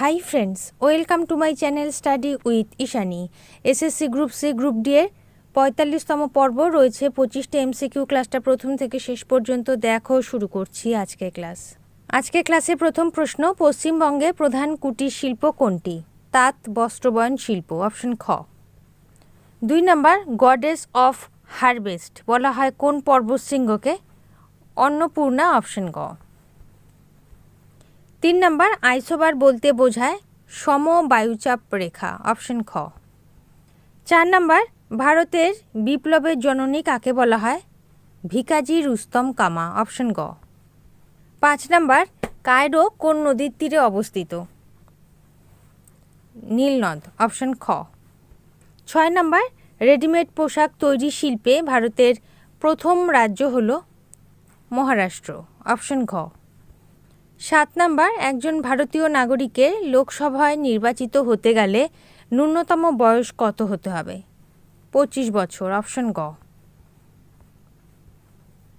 Hi friends welcome to my channel study with Ishani SSC group C group D এর পঁয়তাল্লিশতম পর্ব রয়েছে। পঁচিশটা এমসিকিউ ক্লাসটা প্রথম থেকে শেষ পর্যন্ত দেখো, শুরু করছি আজকে ক্লাস আজকে ক্লাসে প্রথম প্রশ্ন, পশ্চিমবঙ্গে প্রধান কুটির শিল্প কোনটি? তাঁত বস্ত্রবয়ন শিল্প অপশন খ। দুই নম্বর গডেস অফ হারভেস্ট বলা হয় কোন পর্বতশৃঙ্গকে? অন্নপূর্ণা অপশন গ। তিন নম্বর, আইসোবার বলতে বোঝায় সম বায়ুচাপ রেখা, অপশন খ। চার নম্বর, ভারতের বিপ্লবের জননী কাকে বলা হয়? ভিকাজি রুস্তম কামা, অপশন গ। পাঁচ নম্বর, কায়রো কোন নদীর তীরে অবস্থিত? নীলনদ, অপশন খ। ছয় নম্বর, রেডিমেড পোশাক তৈরি শিল্পে ভারতের প্রথম রাজ্য হল মহারাষ্ট্র, অপশন ঘ। সাত নাম্বার, একজন ভারতীয় নাগরিকের লোকসভায় নির্বাচিত হতে গেলে ন্যূনতম বয়স কত হতে হবে? পঁচিশ বছর, অপশন গ।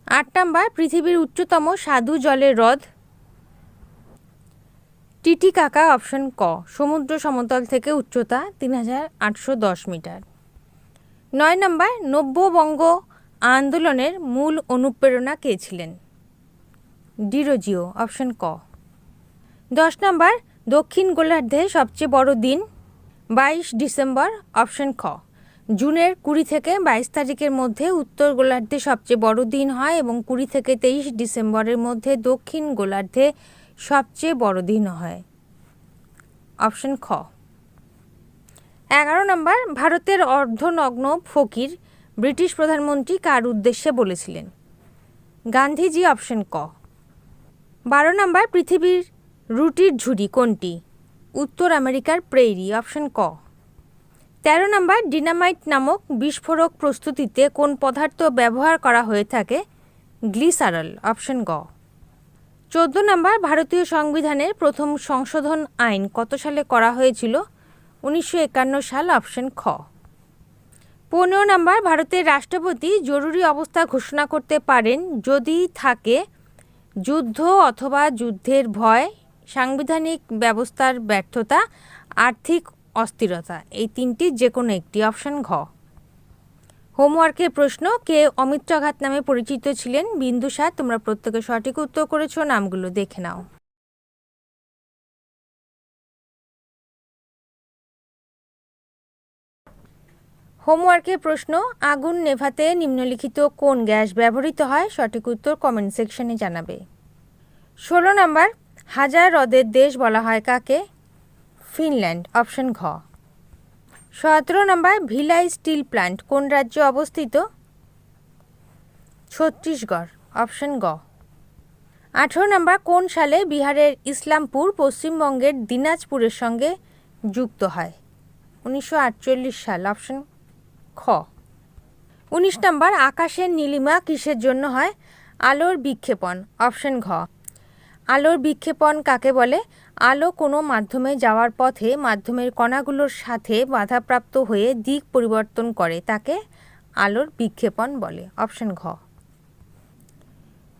আট নাম্বার, পৃথিবীর উচ্চতম স্বাদু জলের হ্রদ টিটিকাকা অপশন ক। সমুদ্র সমতল থেকে উচ্চতা তিন হাজার আটশো দশ মিটার। নয় নম্বর নব্যবঙ্গ আন্দোলনের মূল অনুপ্রেরণা কে ছিলেন? ডিরোজিও, অপশন ক। দশ নম্বর, দক্ষিণ গোলার্ধে সবচেয়ে বড় দিন, বাইশ ডিসেম্বর, অপশন খ। জুনের কুড়ি থেকে বাইশ তারিখের মধ্যে উত্তর গোলার্ধে সবচেয়ে বড় দিন হয় এবং কুড়ি থেকে তেইশ ডিসেম্বরের মধ্যে দক্ষিণ গোলার্ধে সবচেয়ে বড় দিন হয়। অপশন খ। এগারো নম্বর, ভারতের অর্ধনগ্ন ফকির ব্রিটিশ প্রধানমন্ত্রী কার উদ্দেশ্যে বলেছিলেন? গান্ধীজি, অপশন ক। বারো নম্বর, পৃথিবীর রুটির ঝুড়ি কোনটি? উত্তর আমেরিকার প্রেইরি, অপশন ক। তেরো নম্বর, ডিনামাইট নামক বিস্ফোরক প্রস্তুতিতে কোন পদার্থ ব্যবহার করা হয়ে থাকে? গ্লিসারল, অপশন গ। চোদ্দ নম্বর, ভারতীয় সংবিধানের প্রথম সংশোধন আইন কত সালে করা হয়েছিল? উনিশশো একান্ন সাল, অপশন খ। পনেরো নম্বর, ভারতের রাষ্ট্রপতি জরুরি অবস্থা ঘোষণা করতে পারেন যদি থাকে যুদ্ধ অথবা যুদ্ধের ভয়, সাংবিধানিক ব্যবস্থার ব্যর্থতা, আর্থিক অস্থিরতা, এই তিনটি যে কোনো একটি। অপশন ঘ। হোমওয়ার্কের প্রশ্ন, কে অমিত্রাঘাত নামে পরিচিত ছিলেন? বিন্দুসার তোমরা প্রত্যেকে সঠিক উত্তর করেছ, নামগুলো দেখে নাও। হোমওয়ার্কের প্রশ্ন, আগুন নেভাতে নিম্নলিখিত কোন গ্যাস ব্যবহৃত হয়? সঠিক উত্তর কমেন্ট সেকশনে জানাবে। ষোলো নম্বর, হাজার হ্রদের দেশ বলা হয় কাকে? ফিনল্যান্ড, অপশন ঘ। সতেরো নম্বর, ভিলাই স্টিল প্ল্যান্ট কোন রাজ্যে অবস্থিত? ছত্তিশগড়, অপশন গ। আঠেরো নম্বর, কোন সালে বিহারের ইসলামপুর পশ্চিমবঙ্গের দিনাজপুরের সঙ্গে যুক্ত হয়? উনিশশো আটচল্লিশ সাল, অপশন খ। উনিশ নম্বর, আকাশের নীলিমা কিসের জন্য হয়? আলোর বিক্ষেপণ, অপশন ঘ। আলোর বিক্ষেপণ কাকে বলে? আলো কোনো মাধ্যমে যাওয়ার পথে মাধ্যমের কণাগুলোর সাথে বাধাপ্রাপ্ত হয়ে দিক পরিবর্তন করে, তাকে আলোর বিক্ষেপণ বলে, অপশন ঘ।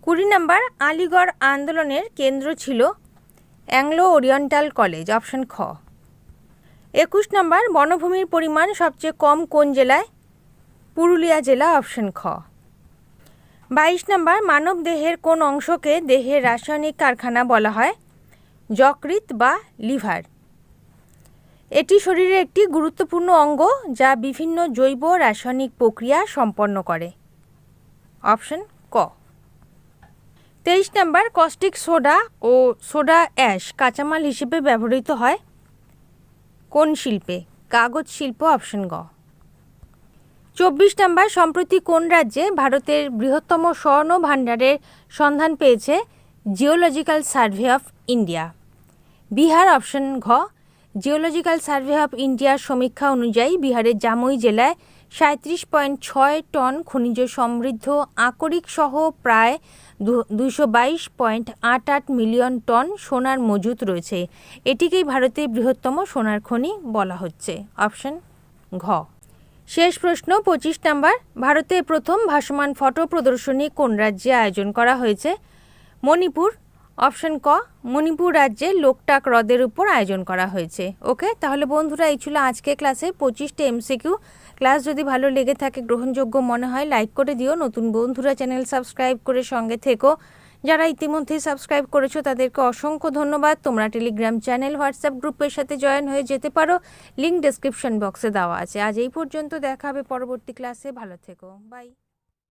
কুড়ি নম্বর, আলিগড় আন্দোলনের কেন্দ্র ছিল অ্যাংলো ওরিয়েন্টাল কলেজ, অপশন খ। একুশ নম্বর, বনভূমির পরিমাণ সবচেয়ে কম কোন জেলায়? পুরুলিয়া জেলা অপশন খ। বাইশ নম্বর, মানব দেহের কোন অংশকে দেহের রাসায়নিক কারখানা বলা হয়? যকৃত বা লিভার। এটি শরীরের একটি গুরুত্বপূর্ণ অঙ্গ যা বিভিন্ন জৈব রাসায়নিক প্রক্রিয়া সম্পন্ন করে। অপশন ক। তেইশ নম্বর, কস্টিক সোডা ও সোডা অ্যাশ কাঁচামাল হিসেবে ব্যবহৃত হয়। কোন শিল্পে? কাগজ শিল্প অপশন গ। চব্বিশ নম্বর, সম্প্রতি কোন রাজ্যে ভারতের বৃহত্তম স্বর্ণ ভাণ্ডারের সন্ধান পেয়েছে geological survey of India Bihar option ঘ। জিওলজিক্যাল সার্ভে অফ ইন্ডিয়ার সমীক্ষা অনুযায়ী বিহারের জামুই জেলায় সাঁত্রিশ পয়েন্ট ছয় টন খনিজ সমৃদ্ধ আকরিক সহ প্রায় দুশো বাইশ পয়েন্ট আট আট মিলিয়ন টন সোনার মজুত রয়েছে। এটিকেই ভারতের বৃহত্তম সোনার খনি বলা হচ্ছে। অপশন ঘ। শেষ প্রশ্ন, পঁচিশ নাম্বার। ভারতের প্রথম ভাসমান ফটো প্রদর্শনী কোন রাজ্যে আয়োজন করা হয়েছে? মণিপুর অপশন ক, মণিপুর রাজ্যে লোকটাক হ্রদের উপর আয়োজন করা হয়েছে। ওকে? তাহলে বন্ধুরা, এই ছিল আজকে ক্লাসে পঁচিশটা এমসিকিউ। ক্লাস যদি ভালো লেগে থাকে, গ্রহণযোগ্য মনে হয়, লাইক করে দিও। নতুন বন্ধুরা, চ্যানেল সাবস্ক্রাইব করে সঙ্গে থেকো। যারা ইতিমধ্যেই সাবস্ক্রাইব করেছ, তাদেরকে অসংখ্য ধন্যবাদ। তোমরা টেলিগ্রাম চ্যানেল, হোয়াটসঅ্যাপ গ্রুপের সাথে জয়েন হয়ে যেতে পারো। লিঙ্ক ডেসক্রিপশন বক্সে দেওয়া আছে। আজ এই পর্যন্ত দেখা হবে পরবর্তী ক্লাসে। ভালো থেকো। বাই।